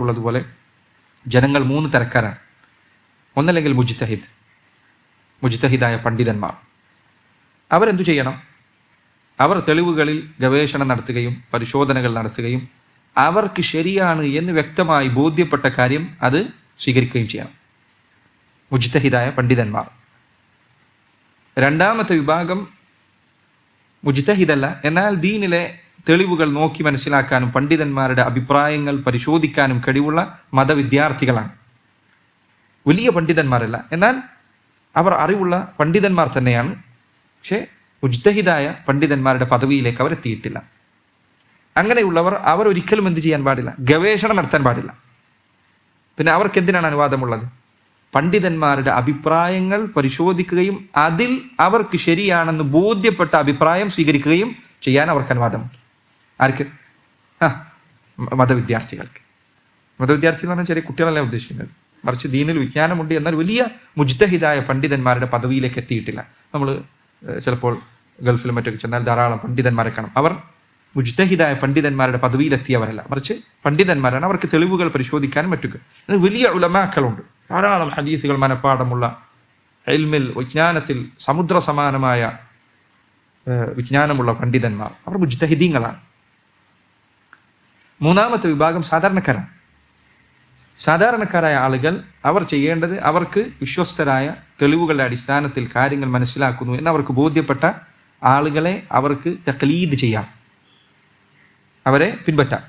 ഉള്ളതുപോലെ ജനങ്ങൾ മൂന്ന് തരക്കാരാണ്. ഒന്നല്ലെങ്കിൽ മുജിത്തഹിദ് മുജിത്തഹിദായ പണ്ഡിതന്മാർ. അവരെന്തു ചെയ്യണം? അവർ തെളിവുകളിൽ ഗവേഷണം നടത്തുകയും പരിശോധനകൾ നടത്തുകയും അവർക്ക് ശരിയാണ് എന്ന് വ്യക്തമായി ബോധ്യപ്പെട്ട കാര്യം അത് സ്വീകരിക്കുകയും ചെയ്യണം. മുജിത്തഹിദായ പണ്ഡിതന്മാർ. രണ്ടാമത്തെ വിഭാഗം മുജിത്തഹിദല്ല എന്നാൽ ദീനിലെ തെളിവുകൾ നോക്കി മനസ്സിലാക്കാനും പണ്ഡിതന്മാരുടെ അഭിപ്രായങ്ങൾ പരിശോധിക്കാനും കഴിവുള്ള മതവിദ്യാർത്ഥികളാണ്. വലിയ പണ്ഡിതന്മാരല്ല. എന്നാൽ അവർ അറിവുള്ള പണ്ഡിതന്മാർ തന്നെയാണ്. പക്ഷേ ഉജ്ദഹിതായ പണ്ഡിതന്മാരുടെ പദവിയിലേക്ക് അവരെത്തിയിട്ടില്ല. അങ്ങനെയുള്ളവർ അവർ ഒരിക്കലും എന്ത് ചെയ്യാൻ പാടില്ല? ഗവേഷണം നടത്താൻ പാടില്ല. പിന്നെ അവർക്ക് എന്തിനാണ് അനുവാദമുള്ളത്? പണ്ഡിതന്മാരുടെ അഭിപ്രായങ്ങൾ പരിശോധിക്കുകയും അതിൽ അവർക്ക് ശരിയാണെന്ന് ബോധ്യപ്പെട്ട അഭിപ്രായം സ്വീകരിക്കുകയും ചെയ്യാൻ അവർക്ക് അനുവാദമുണ്ട്. ആർക്ക്? ആ മതവിദ്യാർത്ഥികൾക്ക്. മതവിദ്യാർത്ഥി എന്ന് പറഞ്ഞാൽ ചെറിയ കുട്ടികളല്ല ഉദ്ദേശിക്കുന്നത്. മറിച്ച് ദീനിൽ വിജ്ഞാനമുണ്ട് എന്നാൽ വലിയ മുജ്തഹിദായ പണ്ഡിതന്മാരുടെ പദവിയിലേക്ക് എത്തിയിട്ടില്ല. നമ്മൾ ചിലപ്പോൾ ഗൾഫിലും മറ്റൊക്കെ ചെന്നാൽ ധാരാളം പണ്ഡിതന്മാരെ കാണും. അവർ മുജ്തഹിദായ പണ്ഡിതന്മാരുടെ പദവിയിലെത്തിയവരല്ല. മറിച്ച് പണ്ഡിതന്മാരാണ് അവർക്ക് തെളിവുകൾ പരിശോധിക്കാനും മറ്റൊക്കെ വലിയ ഉലമാക്കളുണ്ട്. ധാരാളം ഹദീസുകൾ മനഃപ്പാടമുള്ള എൽമിൽ വിജ്ഞാനത്തിൽ സമുദ്ര സമാനമായ വിജ്ഞാനമുള്ള പണ്ഡിതന്മാർ. അവർ മുജ്തഹിദീങ്ങളാണ്. മൂന്നാമത്തെ വിഭാഗം സാധാരണക്കാരാണ്. സാധാരണക്കാരായ ആളുകൾ അവർ ചെയ്യേണ്ടത് അവർക്ക് വിശ്വസ്തരായ തെളിവുകളുടെ അടിസ്ഥാനത്തിൽ കാര്യങ്ങൾ മനസ്സിലാക്കുന്നു എന്ന് അവർക്ക് ബോധ്യപ്പെട്ട ആളുകളെ അവർക്ക് തക്ലീദ് ചെയ്യാം. അവരെ പിൻപറ്റാം.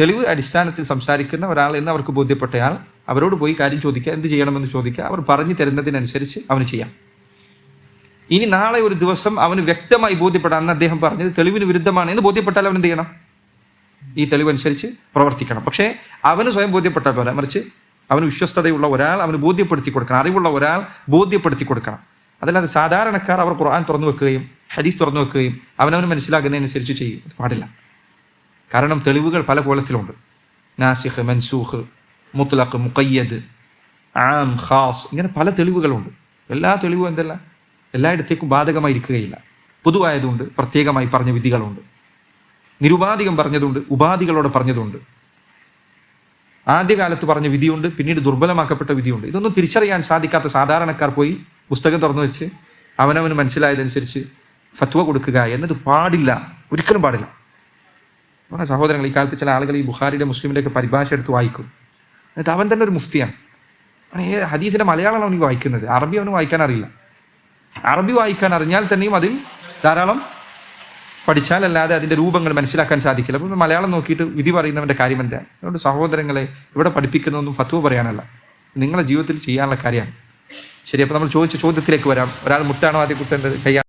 തെളിവ് അടിസ്ഥാനത്തിൽ സംസാരിക്കുന്ന ഒരാൾ എന്ന് അവർക്ക് ബോധ്യപ്പെട്ടയാൾ അവരോട് പോയി കാര്യം ചോദിക്കുക എന്ത് ചെയ്യണമെന്ന് ചോദിക്കുക അവർ പറഞ്ഞു തരുന്നതിനനുസരിച്ച് അവന് ചെയ്യാം. ഇനി നാളെ ഒരു ദിവസം അവന് വ്യക്തമായി ബോധ്യപ്പെടാം. അന്ന് അദ്ദേഹം പറഞ്ഞത് തെളിവിന് വിരുദ്ധമാണ് എന്ന് ബോധ്യപ്പെട്ടാൽ അവൻ എന്ത് ചെയ്യണം? ഈ തെളിവനുസരിച്ച് പ്രവർത്തിക്കണം. പക്ഷേ അവന് സ്വയം ബോധ്യപ്പെട്ട പോലെ മറിച്ച് അവന് വിശ്വസ്തതയുള്ള ഒരാൾ അവന് ബോധ്യപ്പെടുത്തി കൊടുക്കണം. അറിവുള്ള ഒരാൾ ബോധ്യപ്പെടുത്തി കൊടുക്കണം. അതല്ലാതെ സാധാരണക്കാർ അവർ ഖുർആൻ തുറന്നു വെക്കുകയും ഹദീസ് തുറന്നു വെക്കുകയും അവനവന് മനസ്സിലാകുന്നതിനനുസരിച്ച് ചെയ്യും. അത് പാടില്ല. കാരണം തെളിവുകൾ പല കോലത്തിലുണ്ട് നാസിഖ് മൻസൂഖ് മുത്ലഖ് മുഖയ്യദ് ആം ഖാസ് ഇങ്ങനെ പല തെളിവുകളുണ്ട്. എല്ലാ തെളിവും എന്തല്ല? എല്ലായിടത്തേക്കും ബാധകമായിരിക്കുകയില്ല. പൊതുവായതുകൊണ്ട് പ്രത്യേകമായി പറഞ്ഞ വിധികളുണ്ട്. നിരുപാധികം പറഞ്ഞതുണ്ട് ഉപാധികളോടെ പറഞ്ഞതുണ്ട്. ആദ്യകാലത്ത് പറഞ്ഞ വിധിയുണ്ട് പിന്നീട് ദുർബലമാക്കപ്പെട്ട വിധിയുണ്ട്. ഇതൊന്നും തിരിച്ചറിയാൻ സാധിക്കാത്ത സാധാരണക്കാർ പോയി പുസ്തകം തുറന്നു വെച്ച് അവനവന് മനസ്സിലായതനുസരിച്ച് ഫത്വ കൊടുക്കുക എന്നത് പാടില്ല. ഒരിക്കലും പാടില്ല. നമ്മുടെ സഹോദരങ്ങൾ ഈ കാലത്ത് ചില ആളുകൾ ഈ ബുഹാരിയുടെ മുസ്ലിമിന്റെ ഒക്കെ പരിഭാഷ എടുത്ത് വായിക്കും. എന്നിട്ട് അവൻ തന്നെ ഒരു മുഫ്തിയാണ്. ഈ ഹദീസിന്റെ മലയാളമാണ് അവന് വായിക്കുന്നത്? അറബി അവന് വായിക്കാൻ അറിയില്ല. അറബി വായിക്കാൻ അറിഞ്ഞാൽ തന്നെയും അതിൽ ധാരാളം പഠിച്ചാലല്ലാതെ അതിന്റെ രൂപങ്ങൾ മനസ്സിലാക്കാൻ സാധിക്കില്ല. അപ്പം മലയാളം നോക്കിയിട്ട് വിധി പറയുന്നവന്റെ കാര്യം എന്താ? അതുകൊണ്ട് സഹോദരങ്ങളെ ഇവിടെ പഠിപ്പിക്കുന്നതൊന്നും ഫത്വ പറയാനല്ല. നിങ്ങളുടെ ജീവിതത്തിൽ ചെയ്യാനുള്ള കാര്യമാണ്. ശരി അപ്പോൾ നമ്മൾ ചോദിച്ച ചോദ്യത്തിലേക്ക് വരാം. ഒരാൾ മുട്ടാണോ ആദ്യം കുട്ടേണ്ടത് കൈ